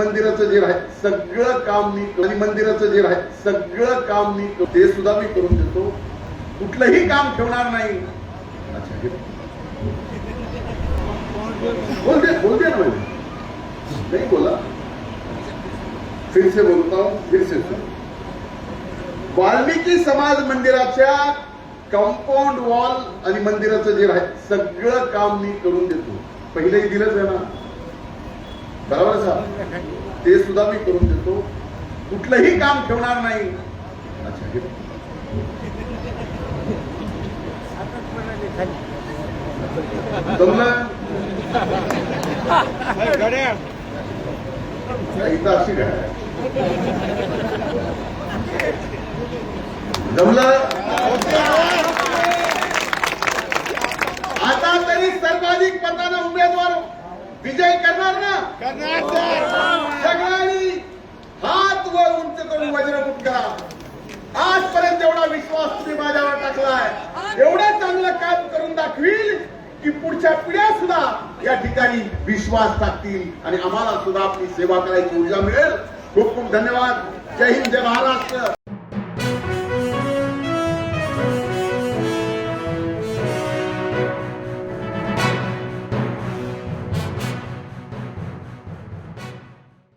मंदिराचं जे आहे सगळं काम मी आणि मंदिराचं जे आहे सगळं काम मी ते सुद्धा मी करून देतो. कुठलंही काम ठेवणार नाही. बोल दे बोल दे ना नाही बोला. फिर से बोलता हूं फिर से वाल्मिकी समाज मंदिराच्या कंपाऊंड वॉल आणि मंदिराचं जे आहे सगळं काम मी करून देतो. पहिलेही दिलंच आहे ना. बरोबर ते सुद्धा मी करून देतो. कुठलंही काम ठेवणार नाही. अशी जमलं? आता तरी सर्वाधिक पदानं विजय करणार ना? सगळ्यांनी हात वर उंच करून वज्रमुठ करा आजपर्यंत एवढा विश्वास तुम्ही माझ्यावर टाकलाय. एवढं चांगलं काम करून दाखवील की पुढच्या पिढ्या सुद्धा या ठिकाणी विश्वास टाकतील. आणि आम्हाला सुद्धा आपली सेवा करायची ऊर्जा मिळेल. खूप खूप धन्यवाद. जय हिंद जय महाराष्ट्र.